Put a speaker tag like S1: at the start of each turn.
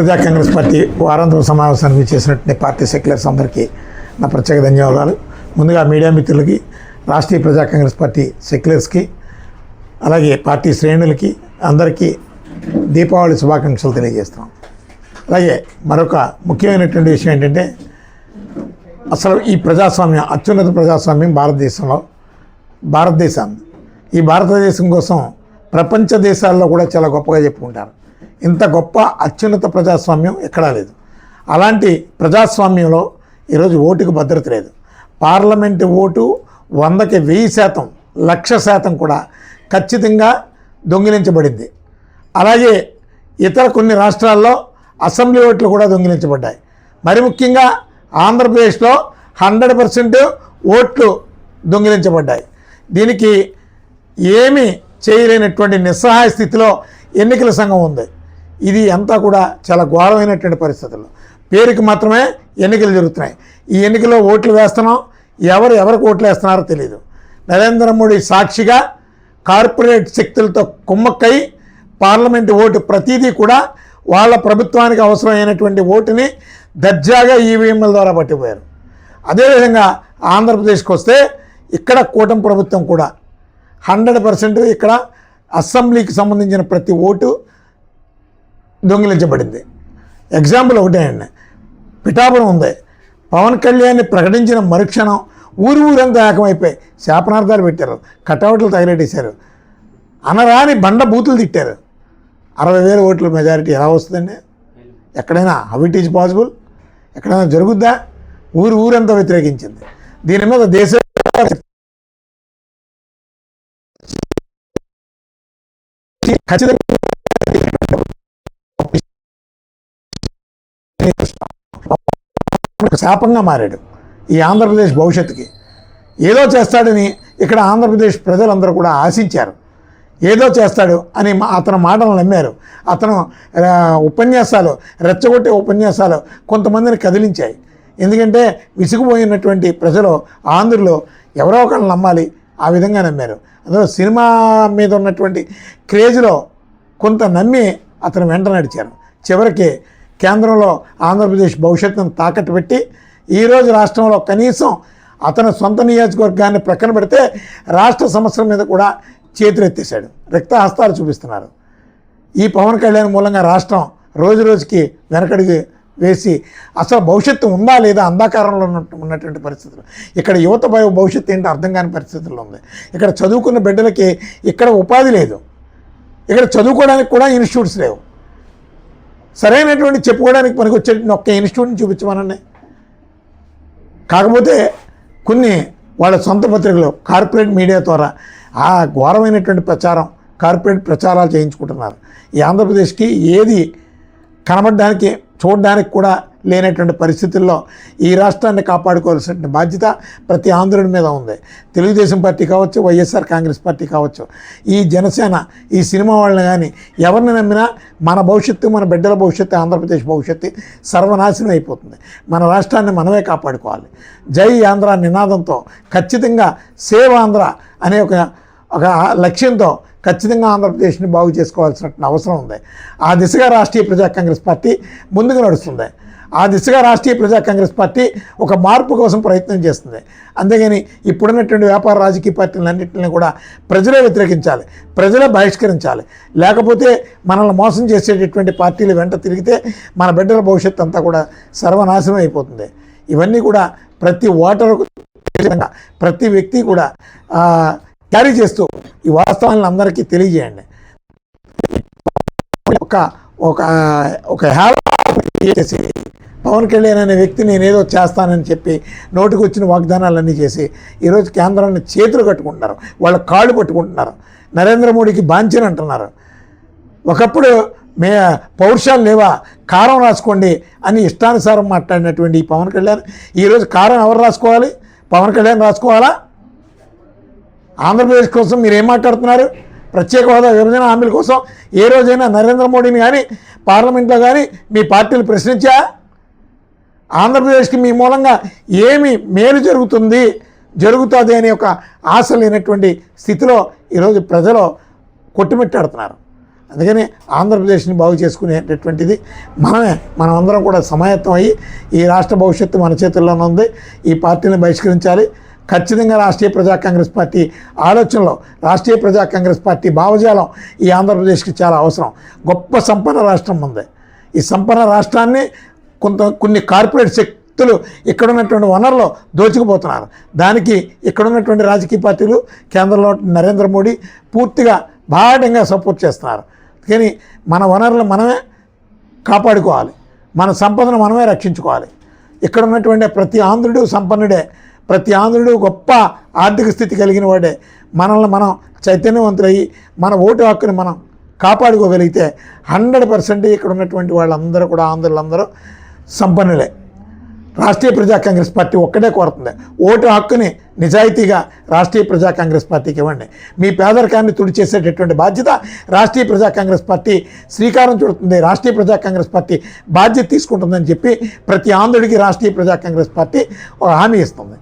S1: ప్రజా కాంగ్రెస్ పార్టీ వారాంతరం సమావేశానికి చేసినటువంటి పార్టీ సెక్యులర్స్ అందరికీ నా ప్రత్యేక ధన్యవాదాలు. ముందుగా మీడియా మిత్రులకి రాష్ట్రీయ ప్రజా కాంగ్రెస్ పార్టీ సెక్యులర్స్కి అలాగే పార్టీ శ్రేణులకి అందరికీ దీపావళి శుభాకాంక్షలు తెలియజేస్తాం అలాగే మరొక ముఖ్యమైనటువంటి విషయం ఏంటంటే అసలు ఈ ప్రజాస్వామ్యం అత్యున్నత ప్రజాస్వామ్యం భారతదేశంలో భారతదేశం ఈ భారతదేశం కోసం ప్రపంచ దేశాల్లో కూడా చాలా గొప్పగా చెప్పుకుంటారు. ఇంత గొప్ప అత్యున్నత ప్రజాస్వామ్యం ఎక్కడా లేదు. అలాంటి ప్రజాస్వామ్యంలో ఈరోజు ఓటుకు భద్రత లేదు. పార్లమెంటు ఓటు వందకి వెయ్యి శాతం లక్ష శాతం కూడా ఖచ్చితంగా దొంగిలించబడింది. అలాగే ఇతర కొన్ని రాష్ట్రాల్లో అసెంబ్లీ ఓట్లు కూడా దొంగిలించబడ్డాయి. మరి ముఖ్యంగా ఆంధ్రప్రదేశ్లో హండ్రెడ్ పర్సెంట్ ఓట్లు దొంగిలించబడ్డాయి. దీనికి ఏమీ చేయలేనటువంటి నిస్సహాయ స్థితిలో ఎన్నికల సంఘం ఉంది. ఇది అంతా కూడా చాలా ఘోరమైనటువంటి పరిస్థితులు. పేరుకి మాత్రమే ఎన్నికలు జరుగుతున్నాయి. ఈ ఎన్నికల్లో ఓట్లు వేస్తున్నాం. ఎవరు ఎవరికి ఓట్లు వేస్తున్నారో తెలియదు నరేంద్ర మోడీ సాక్షిగా కార్పొరేట్ శక్తులతో కుమ్మక్కై పార్లమెంటు ఓటు ప్రతిదీ కూడా వాళ్ళ ప్రభుత్వానికి అవసరమైనటువంటి ఓటుని దర్జాగా ఈవీఎంల ద్వారా పట్టిపోయారు. అదేవిధంగా ఆంధ్రప్రదేశ్కి వస్తే ఇక్కడ కూటమి ప్రభుత్వం కూడా హండ్రెడ్ పర్సెంట్ ఇక్కడ అసెంబ్లీకి సంబంధించిన ప్రతి ఓటు దొంగిలించబడింది. ఎగ్జాంపుల్ ఒకటే అండి. పిఠాపురం ఉంది. పవన్ కళ్యాణ్ని ప్రకటించిన మరుక్షణం ఊరు ఊరంతా ఏకమైపోయి శాపనార్థాలు పెట్టారు. కటౌట్లు తగిలెట్టేశారు అనరాని బండ బూతులు తిట్టారు. అరవై వేల ఓట్ల మెజారిటీ ఎలా వస్తుందండి? ఎక్కడైనా హౌ ఇట్ ఈజ్ పాసిబుల్? ఎక్కడైనా జరుగుద్దా? ఊరు ఊరంతా వ్యతిరేకించింది. దీని మీద దేశ ఖచ్చితంగా ఒక శాపంగా మారాడు ఈ ఆంధ్రప్రదేశ్ భవిష్యత్తుకి. ఏదో చేస్తాడని ఇక్కడ ఆంధ్రప్రదేశ్ ప్రజలందరూ కూడా ఆశించారు. ఏదో చేస్తాడు అని మా- అతని మాటలు నమ్మారు. అతను ఉపన్యాసాలు రెచ్చగొట్టే ఉపన్యాసాలు కొంతమందిని కదిలించాయి. ఎందుకంటే విసిగిపోయినటువంటి ప్రజలు ఆంధ్రులు ఎవరో ఒకళ్ళు నమ్మాలి ఆ విధంగా నమ్మారు. అందులో సినిమా మీద ఉన్నటువంటి క్రేజ్లో కొంత నమ్మి అతను వెంట నడిచారు. చివరికి కేంద్రంలో ఆంధ్రప్రదేశ్ భవిష్యత్తును తాకట్టు పెట్టి ఈరోజు రాష్ట్రంలో కనీసం అతను సొంత నియోజకవర్గాన్ని ప్రక్కన పెడితే రాష్ట్ర సమస్యల మీద కూడా చేతులెత్తేశాడు. రక్త హస్తాలు చూపిస్తున్నారు. ఈ పవన్ కళ్యాణ్ మూలంగా రాష్ట్రం రోజు రోజుకి వెనకడికి వేసి అసలు భవిష్యత్తు ఉందా లేదా అంధకారంలో ఉన్నట్టు ఉన్నటువంటి పరిస్థితులు. ఇక్కడ యువత భవిష్యత్తు ఏంటో అర్థం కాని పరిస్థితుల్లో ఉంది. ఇక్కడ చదువుకున్న బిడ్డలకి ఇక్కడ ఉపాధి లేదు. ఇక్కడ చదువుకోవడానికి కూడా ఇన్స్టిట్యూట్స్ లేవు. సరైనటువంటి చెప్పుకోవడానికి పనికి వచ్చేటువంటి ఒక్క ఇన్స్టిట్యూట్ని చూపించమనండి. కాకపోతే కొన్ని వాళ్ళ సొంత పత్రికలు కార్పొరేట్ మీడియా ద్వారా ఆ ఘోరమైనటువంటి ప్రచారం కార్పొరేట్ ప్రచారాలు చేయించుకుంటున్నారు. ఈ ఆంధ్రప్రదేశ్కి ఏది కనబడడానికి చూడడానికి కూడా లేనటువంటి పరిస్థితుల్లో ఈ రాష్ట్రాన్ని కాపాడుకోవాల్సిన బాధ్యత ప్రతి ఆంధ్రుడి మీద ఉంది. తెలుగుదేశం పార్టీ కావచ్చు వైఎస్ఆర్ కాంగ్రెస్ పార్టీ కావచ్చు ఈ జనసేన ఈ సినిమా వాళ్ళని కానీ ఎవరిని నమ్మినా మన భవిష్యత్తు మన బిడ్డల భవిష్యత్తు ఆంధ్రప్రదేశ్ భవిష్యత్తు సర్వనాశనం అయిపోతుంది. మన రాష్ట్రాన్ని మనమే కాపాడుకోవాలి. జై ఆంధ్ర నినాదంతో ఖచ్చితంగా సేవ్ ఆంధ్ర అనే ఒక ఒక లక్ష్యంతో ఖచ్చితంగా ఆంధ్రప్రదేశ్ని బాగు చేసుకోవాల్సిన అవసరం ఉంది. ఆ దిశగా రాష్ట్రీయ ప్రజా కాంగ్రెస్ పార్టీ ముందుకు నడుస్తుంది. ఆ దిశగా రాష్ట్రీయ ప్రజా కాంగ్రెస్ పార్టీ ఒక మార్పు కోసం ప్రయత్నం చేస్తుంది. అందుకని ఇప్పుడున్నటువంటి వ్యాపార రాజకీయ పార్టీలన్నింటినీ కూడా ప్రజలే వ్యతిరేకించాలి ప్రజలే బహిష్కరించాలి. లేకపోతే మనల్ని మోసం చేసేటటువంటి పార్టీలు వెంట తిరిగితే మన బిడ్డల భవిష్యత్తు అంతా కూడా సర్వనాశనం అయిపోతుంది. ఇవన్నీ కూడా ప్రతి ఓటరుకు విధంగా ప్రతి వ్యక్తి కూడా క్యారీ చేస్తూ ఈ వాస్తవాలను అందరికీ తెలియజేయండి. ఒక ఒక ఒక హేళ చేసి పవన్ కళ్యాణ్ అనే వ్యక్తి నేనేదో చేస్తానని చెప్పి నోటికి వచ్చిన వాగ్దానాలన్నీ చేసి ఈరోజు కేంద్రాన్ని చేతులు కట్టుకుంటున్నారు వాళ్ళ కాళ్ళు పట్టుకుంటున్నారు నరేంద్ర మోడీకి బాంఛన్ అంటున్నారు. ఒకప్పుడు మే పౌరుషాలు లేవా కారం రాసుకోండి అని ఇష్టానుసారం మాట్లాడినటువంటి ఈ పవన్ కళ్యాణ్ ఈరోజు కారం ఎవరు రాసుకోవాలి? పవన్ కళ్యాణ్ రాసుకోవాలా? ఆంధ్రప్రదేశ్ కోసం మీరు ఏం మాట్లాడుతున్నారు? ప్రత్యేక హోదా విభజన హామీల కోసం ఏ రోజైనా నరేంద్ర మోడీని కానీ పార్లమెంట్లో కానీ మీ పార్టీలు ప్రశ్నించా? ఆంధ్రప్రదేశ్కి మీ మూలంగా ఏమి మేలు జరుగుతుంది జరుగుతుంది అనే ఒక ఆశ లేనటువంటి స్థితిలో ఈరోజు ప్రజలు కొట్టుమిట్టాడుతున్నారు. అందుకని ఆంధ్రప్రదేశ్ని బాగు చేసుకునేటటువంటిది మనమే మనమందరం కూడా సమాయత్తం అయ్యి ఈ రాష్ట్ర భవిష్యత్తు మన చేతుల్లోనే ఉంది. ఈ పార్టీని బహిష్కరించాలి. ఖచ్చితంగా రాష్ట్రీయ ప్రజా కాంగ్రెస్ పార్టీ ఆలోచనలో రాష్ట్రీయ ప్రజా కాంగ్రెస్ పార్టీ భావజాలం ఈ ఆంధ్రప్రదేశ్కి చాలా అవసరం. గొప్ప సంపన్న రాష్ట్రం ఉంది. ఈ సంపన్న రాష్ట్రాన్ని కొంత కొన్ని కార్పొరేట్ శక్తులు ఇక్కడ ఉన్నటువంటి వనరులు దోచుకుపోతున్నారు. దానికి ఇక్కడ ఉన్నటువంటి రాజకీయ పార్టీలు కేంద్రంలో నరేంద్ర మోడీ పూర్తిగా బాఢంగా సపోర్ట్ చేస్తున్నారు. కానీ మన వనరులు మనమే కాపాడుకోవాలి. మన సంపదను మనమే రక్షించుకోవాలి. ఇక్కడ ఉన్నటువంటి ప్రతి ఆంధ్రుడు సంపన్నుడే. ప్రతి ఆంధ్రుడు గొప్ప ఆర్థిక స్థితి కలిగిన వాడే. మనల్ని మనం చైతన్యవంతులయ్యి మన ఓటు హక్కుని మనం కాపాడుకోగలిగితే హండ్రెడ్ పర్సెంట్ ఇక్కడ ఉన్నటువంటి వాళ్ళందరూ కూడా ఆంధ్రులందరూ సంపన్నులే. రాష్ట్రీయ ప్రజా కాంగ్రెస్ పార్టీ ఒక్కటే కోరుతుంది. ఓటు హక్కుని నిజాయితీగా రాష్ట్రీయ ప్రజా కాంగ్రెస్ పార్టీకి ఇవ్వండి. మీ పేదరికాన్ని తుడిచేసేటటువంటి బాధ్యత రాష్ట్రీయ ప్రజా కాంగ్రెస్ పార్టీ శ్రీకారం చుడుతుంది. రాష్ట్రీయ ప్రజా కాంగ్రెస్ పార్టీ బాధ్యత తీసుకుంటుందని చెప్పి ప్రతి ఆంధ్రుడికి రాష్ట్రీయ ప్రజా కాంగ్రెస్ పార్టీ ఒక హామీ ఇస్తుంది.